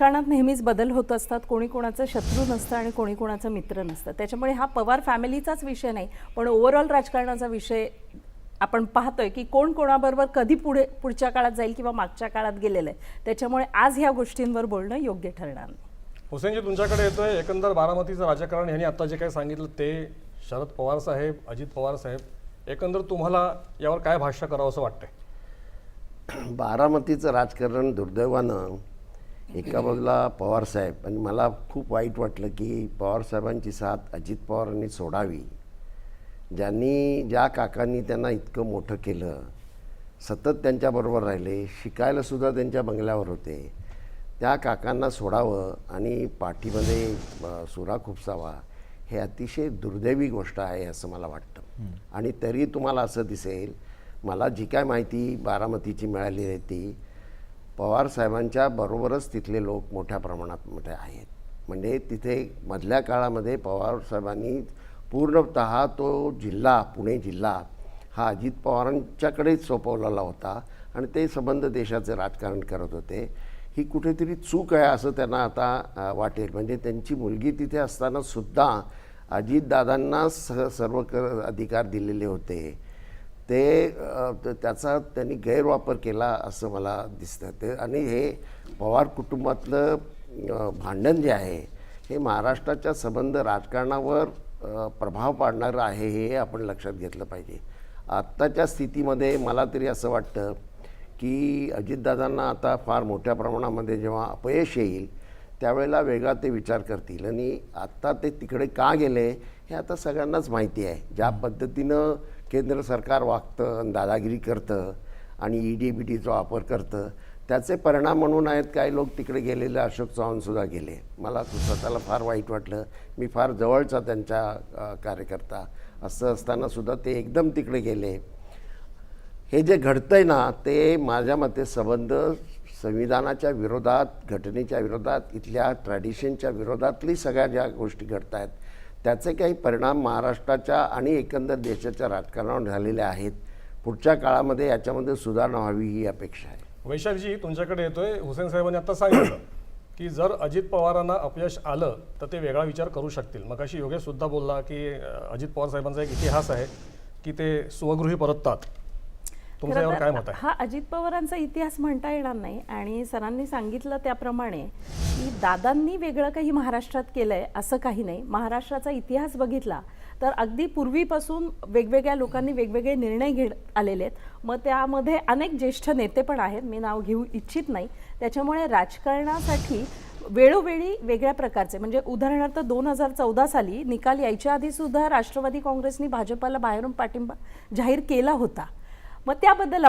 राजकारणात नेहमीच बदल होत असतात. कोणी कोणाचं शत्रू नसतं आणि कोणी कोणाचं मित्र नसतं. त्याच्यामुळे हा पवार फॅमिलीचाच विषय नाही पण ओव्हरऑल राजकारणाचा विषय आपण पाहतोय की कोण कोणाबरोबर कधी पुढे पुढच्या काळात जाईल किंवा मागच्या काळात गेलेलं आहे. त्याच्यामुळे आज ह्या गोष्टींवर बोलणं योग्य ठरणार नाही. हुसेनजी तुमच्याकडे येतोय एकंदर बारामतीचं राजकारण यांनी आता जे काही सांगितलं ते शरद पवार साहेब अजित पवार साहेब एकंदर तुम्हाला यावर काय भाष्य करावं असं वाटतंय? बारामतीचं राजकारण दुर्दैवानं एका बाजूला पवारसाहेब आणि मला खूप वाईट वाटलं की पवारसाहेबांची साथ अजित पवारांनी सोडावी. ज्यांनी ज्या काकांनी त्यांना इतकं मोठं केलं सतत त्यांच्याबरोबर राहिले शिकायला सुद्धा त्यांच्या बंगल्यावर होते. त्या काकांना सोडावं आणि पाठीमध्ये सुरा खुपसावा हे अतिशय दुर्दैवी गोष्ट आहे असं मला वाटतं. आणि तरी तुम्हाला असं दिसेल मला जी काय माहिती बारामतीची मिळाली आहे ती पवारसाहेबांच्या बरोबरच तिथले लोक मोठ्या प्रमाणात मोठे आहेत. म्हणजे तिथे मधल्या काळामध्ये पवारसाहेबांनी पूर्णत तो जिल्हा पुणे जिल्हा हा अजित पवारांच्याकडेच सोपवलेला होता आणि ते संबंध देशाचे राजकारण करत होते. ही कुठेतरी चूक आहे असं त्यांना आता वाटेल. म्हणजे त्यांची मुलगी तिथे असतानासुद्धा अजितदादांना स सर्व कर अधिकार दिलेले होते. ते त्याचा त्यांनी गैरवापर केला असं मला दिसतं. ते आणि हे पवार कुटुंबातलं भांडण जे आहे हे महाराष्ट्राच्या संबंध राजकारणावर प्रभाव पाडणारं आहे हे आपण लक्षात घेतलं पाहिजे. आत्ताच्या स्थितीमध्ये मला तरी असं वाटतं की अजितदादांना आता फार मोठ्या प्रमाणामध्ये जेव्हा अपयश येईल त्यावेळेला वेगळा ते विचार करतील. आणि आत्ता ते तिकडे का गेले हे आता सगळ्यांनाच माहिती आहे. ज्या पद्धतीनं केंद्र सरकार वागतं आणि दादागिरी करतं आणि ई डी बी टीचा वापर करतं. त्याचे परिणाम म्हणून आहेत काही लोक तिकडे गेलेले अशोक चव्हाणसुद्धा गेले. मला स्वतःला फार वाईट वाटलं. मी फार जवळचा त्यांच्या कार्यकर्ता असं असतानासुद्धा ते एकदम तिकडे गेले. हे जे घडतं आहे ना ते माझ्या मते संबंध संविधानाच्या विरोधात घटनेच्या विरोधात इथल्या ट्रॅडिशनच्या विरोधातली सगळ्या ज्या गोष्टी घडत आहेत त्याचे काही परिणाम महाराष्ट्राच्या आणि एकंदर देशाच्या राजकारणावर झालेले आहेत. पुढच्या काळामध्ये याच्यामध्ये सुधारणा व्हावी ही अपेक्षा आहे. वैशाखजी तुमच्याकडे येतोय. हुसेन साहेबांनी आता सांगितलं की जर अजित पवारांना अपयश आलं तर ते वेगळा विचार करू शकतील. मग अशी योगेशसुद्धा बोलला की अजित पवार साहेबांचा एक इतिहास आहे की ते स्वगृही परततात. तुमचं यावर काय मत आहे? हा अजित पवारांचा इतिहास म्हणता येणार नाही आणि सरांनी सांगितलं त्याप्रमाणे की दादांनी वेगळं काही महाराष्ट्रात केलंय असं काही नाही. महाराष्ट्राचा इतिहास बघितला तर अगदी पूर्वीपासून वेगवेगळ्या लोकांनी वेगवेगळे निर्णय घेत आलेले आहेत. मग त्यामध्ये अनेक ज्येष्ठ नेते पण आहेत. मी नाव घेऊ इच्छित नाही. त्याच्यामुळे राजकारणासाठी वेळोवेळी वेगळ्या प्रकारचे म्हणजे उदाहरणार्थ दोन हजार चौदा साली निकाल यायच्या आधी सुद्धा राष्ट्रवादी काँग्रेसनी भाजपाला बाहेरून पाठिंबा जाहीर केला होता. मग त्याबद्दल